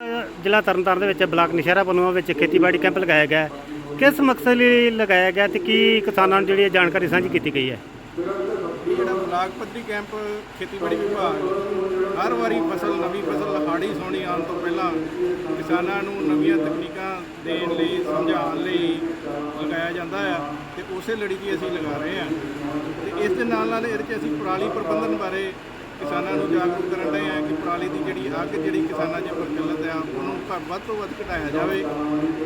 ਜ਼ਿਲ੍ਹਾ ਤਰਨਤਾਰਨ ਦੇ ਵਿੱਚ ਬਲਾਕ ਨਸ਼ਹਿਰਾ ਪਨੂਆ ਵਿੱਚ ਖੇਤੀਬਾੜੀ ਕੈਂਪ ਲਗਾਇਆ ਗਿਆ ਹੈ। ਕਿਸ ਮਕਸਦ ਲਈ ਲਗਾਇਆ ਗਿਆ ਤੇ ਕੀ ਕਿਸਾਨਾਂ ਨੂੰ ਜਿਹੜੀ ਇਹ ਜਾਣਕਾਰੀ ਸਾਂਝੀ ਕੀਤੀ ਗਈ ਹੈ ਇਹ ਜਿਹੜਾ ਬਲਾਕ ਪੱਧਰੀ ਕੈਂਪ ਖੇਤੀਬਾੜੀ ਵਿਭਾਗ ਹਰ ਵਾਰੀ ਫਸਲ, ਨਵੀਂ ਫਸਲ ਹਾੜੀ ਸੋਣੀ ਆਉਣ ਤੋਂ ਪਹਿਲਾਂ ਕਿਸਾਨਾਂ ਨੂੰ ਨਵੀਆਂ ਤਕਨੀਕਾਂ ਦੇਣ ਲਈ, ਸਮਝਾਉਣ ਲਈ ਲਗਾਇਆ ਜਾਂਦਾ ਆ ਤੇ ਉਸੇ ਲੜੀ 'ਚ ਹੀ ਅਸੀਂ ਲਗਾ ਰਹੇ ਹਾਂ ਤੇ ਇਸ ਦੇ ਨਾਲ ਨਾਲ ਇਹਦੇ 'ਚ ਅਸੀਂ ਪਰਾਲੀ ਪ੍ਰਬੰਧਨ ਬਾਰੇ ਕਿਸਾਨਾਂ ਨੂੰ ਜਾਗਰੂਕ ਕਰਨ ਰਹੇ ਹਾਂ ਕਿ ਪਰਾਲੀ ਦੀ ਜਿਹੜੀ ਅੱਗ ਜਿਹੜੀ ਕਿਸਾਨਾਂ 'ਚ ਪ੍ਰਚਲਿਤ ਆ ਉਹਨੂੰ ਘੱਟ ਵੱਧ ਤੋਂ ਵੱਧ ਘਟਾਇਆ ਜਾਵੇ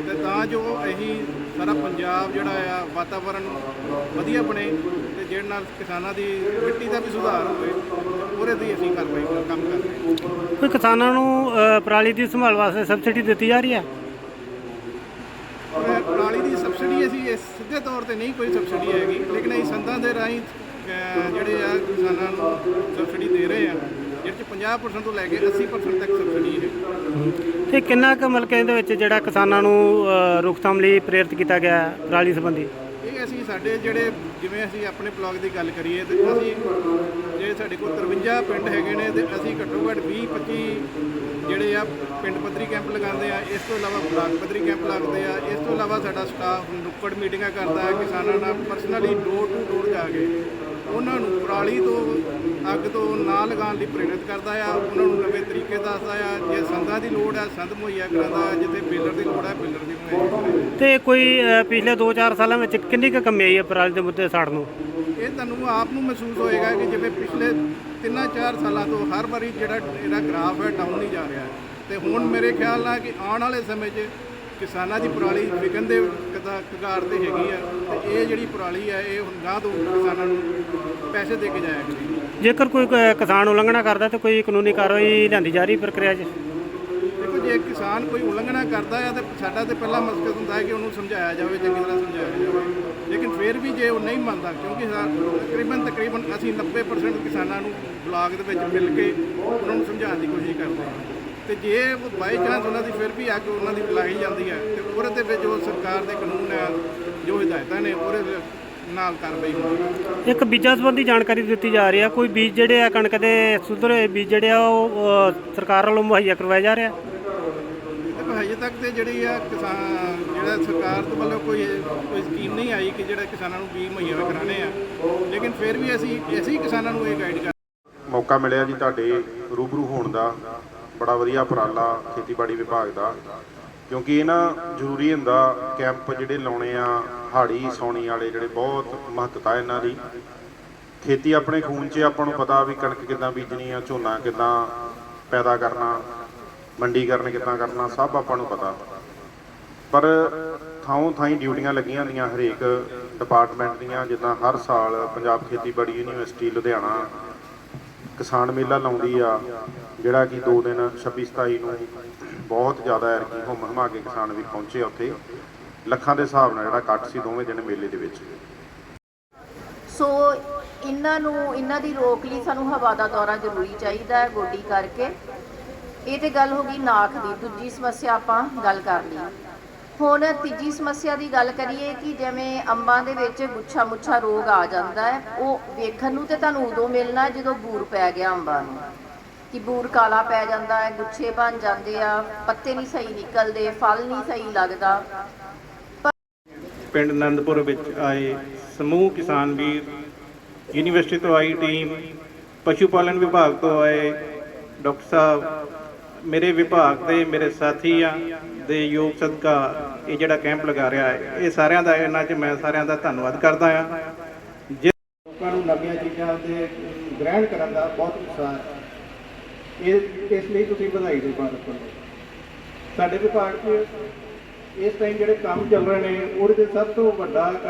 ਤੇ ਤਾਂ ਜੋ ਅਸੀਂ ਸਾਰਾ ਪੰਜਾਬ ਜਿਹੜਾ ਆ ਵਾਤਾਵਰਣ ਵਧੀਆ ਬਣੇ ਤੇ ਜਿਹਦੇ ਨਾਲ ਕਿਸਾਨਾਂ ਦੀ ਮਿੱਟੀ ਦਾ ਵੀ ਸੁਧਾਰ ਹੋਵੇ ਉਹਦੇ ਦੀ ਅਸੀਂ ਕਾਰਵਾਈ ਕਰ- ਕੰਮ ਕਰ ਰਹੇ ਹਾਂ। ਕੋਈ ਕਿਸਾਨਾਂ ਨੂੰ ਪਰਾਲੀ ਦੀ ਸੰਭਾਲ ਵਾਸਤੇ ਸਬਸਿਡੀ ਦਿੱਤੀ ਜਾ ਰਹੀ ਹੈ? ਪਰ ਪਰਾਲੀ ਦੀ ਸਬਸਿਡੀ ਅਸੀਂ ਸਿੱਧੇ ਤੌਰ ਤੇ ਨਹੀਂ ਕੋਈ ਸਬਸਿਡੀ ਹੈਗੀ ਲੇਕਿਨ ਅਸੀਂ ਸੰਦਾਂ ਦੇ ਰਾਹੀਂ ਜਿਹੜੇ ਆ ਕਿਸਾਨਾਂ ਨੂੰ ਸਬਸਿਡੀ ਦੇ ਰਹੇ ਆ ਜਿਹਦੇ ਚ 50% ਤੋਂ ਲੈ ਕੇ 80% ਤੱਕ ਸਬਸਿਡੀ ਹੈ। ਤੇ ਕਿੰਨਾ ਕੁ ਮਤਲਬ ਇਹਦੇ ਵਿੱਚ ਜਿਹੜਾ ਕਿਸਾਨਾਂ ਨੂੰ ਰੋਕਥਾਮ ਲਈ ਪ੍ਰੇਰਿਤ ਕੀਤਾ ਗਿਆ ਪਰਾਲੀ ਸੰਬੰਧੀ? ਇਹ ਅਸੀਂ ਸਾਡੇ ਜਿਹੜੇ ਜਿਵੇਂ ਅਸੀਂ ਆਪਣੇ ਬਲਾਕ ਦੀ ਗੱਲ ਕਰੀਏ ਤੇ ਅਸੀਂ ਜੇ ਸਾਡੇ ਕੋਲ 53 ਪਿੰਡ ਹੈਗੇ ਨੇ ਤੇ ਅਸੀਂ ਘੱਟੋ ਘੱਟ 20 25 ਜਿਹੜੇ ਆ ਪਿੰਡ ਪੱਧਰੀ ਕੈਂਪ ਲਗਾਉਂਦੇ ਆ ਇਸ ਤੋਂ ਇਲਾਵਾ ਬਲਾਕ ਪੱਧਰੀ ਕੈਂਪ ਲੱਗਦੇ ਆ ਇਸ ਤੋਂ ਇਲਾਵਾ ਸਾਡਾ ਸਟਾਫ ਨੁੱਕੜ ਮੀਟਿੰਗਾਂ ਕਰਦਾ ਹੈ ਕਿਸਾਨਾਂ ਨਾਲ ਪਰਸਨਲੀ ਡੋਰ ਟੂ ਡੋਰ ਜਾ ਕੇ ਉਹਨਾਂ ਨੂੰ ਪਰਾਲੀ ਤੋਂ ਅੱਗ ਤੋਂ ਨਾ ਲਗਾਉਣ ਲਈ ਪ੍ਰੇਰਿਤ ਕਰਦਾ ਆ। ਉਹਨਾਂ ਨੂੰ ਨਵੇਂ ਤਰੀਕੇ ਦੱਸਦਾ ਆ ਜੇ ਸੰਦਾਂ ਦੀ ਲੋੜ ਆ ਸੰਦ ਮੁਹੱਈਆ ਕਰਾਉਂਦਾ ਆ ਜਿੱਥੇ ਬੇਲਰ ਦੀ ਲੋੜ ਆ ਬੇਲਰ ਦੀ ਮੁਹੱਈਆ ਤੇ ਕੋਈ ਪਿਛਲੇ 2-4 ਸਾਲਾਂ ਵਿੱਚ ਕਿੰਨੀ ਕੁ ਕਮੀ ਆਈ ਹੈ ਪਰਾਲੀ ਦੇ ਮੁੱਦੇ ਸਾੜ ਨੂੰ? ਇਹ ਤੁਹਾਨੂੰ ਆਪ ਨੂੰ ਮਹਿਸੂਸ ਹੋਏਗਾ ਕਿ ਜਿਵੇਂ ਪਿਛਲੇ 3-4 ਸਾਲਾਂ ਤੋਂ ਹਰ ਵਾਰੀ ਜਿਹੜਾ ਇਹਦਾ ਗ੍ਰਾਫ ਹੈ ਡਾਊਨ ਹੀ ਜਾ ਰਿਹਾ। ਹੈ ਤੇ ਹੁਣ ਮੇਰੇ ਖਿਆਲ ਨਾਲ ਕਿ ਆਉਣ ਵਾਲੇ ਸਮੇਂ 'ਚ ਕਿਸਾਨਾਂ ਦੀ ਪਰਾਲੀ ਵਿਕਣ ਦੇ ਕਦਾ ਕਗਾਰ ਤੇ ਹੈਗੀ ਆ ਤੇ ਇਹ ਜਿਹੜੀ ਪਰਾਲੀ ਹੈ ਇਹ ਹੁਣ ਗਾਂ ਤੋਂ ਕਿਸਾਨਾਂ ਨੂੰ ਪੈਸੇ ਦੇ ਕੇ ਜਾਇਆ ਕਰੇਗੀ। ਜੇਕਰ ਕੋਈ ਕ- ਕਿਸਾਨ ਉਲੰਘਣਾ ਕਰਦਾ ਤੇ ਕੋਈ ਕਾਨੂੰਨੀ ਕਾਰਵਾਈ ਲਿਆਂਦੀ ਜਾ ਰਹੀ ਪ੍ਰਕਿਰਿਆ 'ਚ? ਦੇਖੋ ਜੇ ਕਿਸਾਨ ਕੋਈ ਉਲੰਘਣਾ ਕਰਦਾ ਹੈ ਤਾਂ ਸਾਡਾ ਤੇ ਪਹਿਲਾ ਮਕਸਦ ਹੁੰਦਾ ਹੈ ਕਿ ਉਹਨੂੰ ਸਮਝਾਇਆ ਜਾਵੇ ਚੰਗੀ ਤਰ੍ਹਾਂ ਸਮਝਾਇਆ ਜਾਵੇ। ਲੇਕਿਨ ਫਿਰ ਵੀ ਜੇ ਉਹ ਨਹੀਂ ਮੰਨਦਾ ਕਿਉਂਕਿ ਸਾ- ਤਕਰੀਬਨ ਤਕਰੀਬਨ ਅਸੀਂ 90% ਕਿਸਾਨਾਂ ਨੂੰ ਬਲਾਕ ਦੇ ਵਿੱਚ ਮਿਲ ਕੇ ਉਹਨਾਂ ਨੂੰ ਸਮਝਾਉਣ ਦੀ ਕੋਸ਼ਿਸ਼ ਕਰਦੇ ਹਾਂ। ਤੇ ਜੇ ਬਾਈ ਚਾਂਸ ਉਹਨਾਂ ਦੀ ਫਿਰ ਵੀ ਅੱਗ ਉਹਨਾਂ ਦੀ ਲਾਈ ਜਾਂਦੀ ਹੈ ਤੇ ਉਹਦੇ ਤੇ ਵਿੱਚ ਜੋ ਸਰਕਾਰ ਦੇ ਕਾਨੂੰਨ ਹੈ ਜੋ ਹਦਾਇਤਾਂ ਨੇ ਉਹਦੇ ਨਾਲ ਕਾਰਵਾਈ ਹੁੰਦੀ ਹੈ। ਇੱਕ ਬੀਜਾਂ ਸੰਬੰਧੀ ਜਾਣਕਾਰੀ ਦਿੱਤੀ ਜਾ ਰਹੀ ਹੈ। ਕੋਈ ਬੀਜ ਜਿਹੜੇ ਆ ਕਣਕ ਦੇ ਸੁਧਰੇ ਬੀਜ ਜਿਹੜੇ ਆ ਉਹ ਸਰਕਾਰ ਵੱਲੋਂ ਮੁਹੱਈਆ ਕਰਵਾਏ ਜਾ ਰਿਹਾ ਹਜੇ ਤੱਕ ਤੇ ਜਿਹੜੀ ਆ ਕਿਸਾਨ ਜਿਹੜਾ ਸਰਕਾਰ ਤੋਂ ਵੱਲੋਂ ਕੋਈ ਕੋਈ ਸਕੀਮ ਨਹੀਂ ਆਈ ਕਿ ਜਿਹੜਾ ਕਿਸਾਨਾਂ ਨੂੰ ਬੀਜ ਮੁਹੱਈਆ ਕਰਾਣੇ ਆ। ਲੇਕਿਨ ਫਿਰ ਵੀ ਅਸੀਂ ਅਸੀਂ ਕਿਸਾਨਾਂ ਨੂੰ ਇਹ ਗਾਈਡ ਕਰ ਮੌਕਾ ਮਿਲਿਆ ਜੀ ਤੁਹਾਡੇ ਰੂਬਰੂ ਹੋਣ ਦਾ। ਬੜਾ ਵਧੀਆ ਉਪਰਾਲਾ ਖੇਤੀਬਾੜੀ ਵਿਭਾਗ ਦਾ, ਕਿਉਂਕਿ ਇਹ ਨਾ ਜ਼ਰੂਰੀ ਹੁੰਦਾ ਕੈਂਪ ਜਿਹੜੇ ਲਾਉਣੇ ਆ, ਹਾੜੀ, ਸੌਣੀ ਵਾਲੇ ਜਿਹੜੇ ਬਹੁਤ ਮਹੱਤਤਾ ਇਹਨਾਂ ਦੀ। ਖੇਤੀ ਆਪਣੇ ਖੂਨ 'ਚ ਆਪਾਂ ਨੂੰ ਪਤਾ ਵੀ ਕਣਕ ਕਿੱਦਾਂ ਬੀਜਣੀ ਆ, ਝੋਨਾ ਕਿੱਦਾਂ ਪੈਦਾ ਕਰਨਾ ਮੰਡੀਕਰਨ ਕਿੱਦਾਂ ਕਰਨਾ, ਸਭ ਆਪਾਂ ਨੂੰ ਪਤਾ। ਪਰ ਥਾਂ ਥਾਂ ਡਿਊਟੀਆਂ ਲੱਗੀਆਂ ਹੁੰਦੀਆਂ ਹਰੇਕ ਡਿਪਾਰਟਮੈਂਟ ਦੀਆਂ, ਜਿੱਦਾਂ ਹਰ ਸਾਲ ਪੰਜਾਬ ਖੇਤੀਬਾੜੀ ਯੂਨੀਵਰਸਿਟੀ ਲੁਧਿਆਣਾ ਕਿਸਾਨ ਮੇਲਾ ਲਾਉਂਦੀ ਆ ਜਿਹੜਾ ਕਿ 2 ਦਿਨ 26 27 ਨੂੰ ਬਹੁਤ ਜ਼ਿਆਦਾ ਐਰਕੀ ਹੁਮ ਹਮਾ ਕੇ ਕਿਸਾਨ ਵੀ ਪਹੁੰਚੇ ਉੱਥੇ। ਲੱਖਾਂ ਦੇ ਹਿਸਾਬ ਨਾਲ ਜਿਹੜਾ ਇਕੱਠ ਸੀ ਦੋਵੇਂ ਦਿਨ ਮੇਲੇ ਦੇ ਵਿੱਚ। ਸੋ ਇਹਨਾਂ ਨੂੰ, ਇਹਨਾਂ ਦੀ ਰੋਕ ਲਈ ਸਾਨੂੰ ਹਵਾ ਦਾ ਦੌਰਾ ਜ਼ਰੂਰੀ ਚਾਹੀਦਾ ਹੈ ਗੋਡੀ ਕਰਕੇ। ਇਹ ਤੇ ਗੱਲ ਹੋ ਗਈ ਨਾਖ ਦੀ, ਦੂਜੀ ਸਮੱਸਿਆ ਆਪਾਂ ਗੱਲ ਕਰ ਲਈ। ਹੁਣ ਤੀਜੀ ਸਮੱਸਿਆ ਦੀ ਗੱਲ ਕਰੀਏ ਕਿ ਜਿਵੇਂ ਅੰਬਾਂ ਦੇ ਵਿੱਚ ਗੁੱਛਾ ਮੁੱਛਾ ਰੋਗ ਆ ਜਾਂਦਾ ਹੈ, ਉਹ ਵੇਖਣ ਨੂੰ ਤੇ ਤੁਹਾਨੂੰ ਉਦੋਂ ਮਿਲਣਾ ਜਦੋਂ ਬੂਰ ਪੈ ਗਿਆ ਅੰਬਾਂ ਨੂੰ। ਕਿ ਬੂਰ ਕਾਲਾ ਪੈ ਜਾਂਦਾ ਹੈ, ਗੁੱਛੇ ਬਣ ਜਾਂਦੇ ਆ, ਪੱਤੇ ਨਹੀਂ ਸਹੀ ਨਿਕਲਦੇ, ਫਲ ਨਹੀਂ ਸਹੀ ਲੱਗਦਾ। ਪਿੰਡ ਆਨੰਦਪੁਰ ਵਿੱਚ ਆਏ ਸਮੂਹ ਕਿਸਾਨ ਵੀਰ, ਯੂਨੀਵਰਸਿਟੀ ਤੋਂ ਆਈ ਟੀਮ, ਪਸ਼ੂ ਪਾਲਣ ਵਿਭਾਗ ਤੋਂ ਆਏ ਡਾਕਟਰ ਸਾਹਿਬ, ਮੇਰੇ ਵਿਭਾਗ ਦੇ ਮੇਰੇ ਸਾਥੀਆਂ ਦੇ ਯੋਗ ਸਦਕਾ ਇਹ ਜਿਹੜਾ ਕੈਂਪ ਲਗਾ ਰਿਹਾ ਹੈ, ਇਹ ਸਾਰਿਆਂ ਦਾ ਇਹਨਾਂ 'ਚ ਮੈਂ ਸਾਰਿਆਂ ਦਾ ਧੰਨਵਾਦ ਕਰਦਾ ਹਾਂ। ਜੇ ਲੋਕਾਂ ਨੂੰ ਨਵੀਆਂ ਚੀਜ਼ਾਂ ਦੇ ਗ੍ਰਹਿਣ ਕਰਨ ਦਾ ਬਹੁਤ ਉਤਸ਼ਾਹ ਹੈ। ਇਹ, ਇਸ ਲਈ ਤੁਸੀਂ ਵਧਾਈ ਦੇ ਪਾਤਰ ਹੋ ਸਾਡੇ ਵਿਭਾਗ 'ਚ ਇਸ ਟਾਈਮ ਜਿਹੜੇ ਕੰਮ ਚੱਲ ਰਹੇ ਨੇ, ਉਹਦੇ ਤੇ ਸਭ ਤੋਂ ਵੱਡਾ ਕੰਮ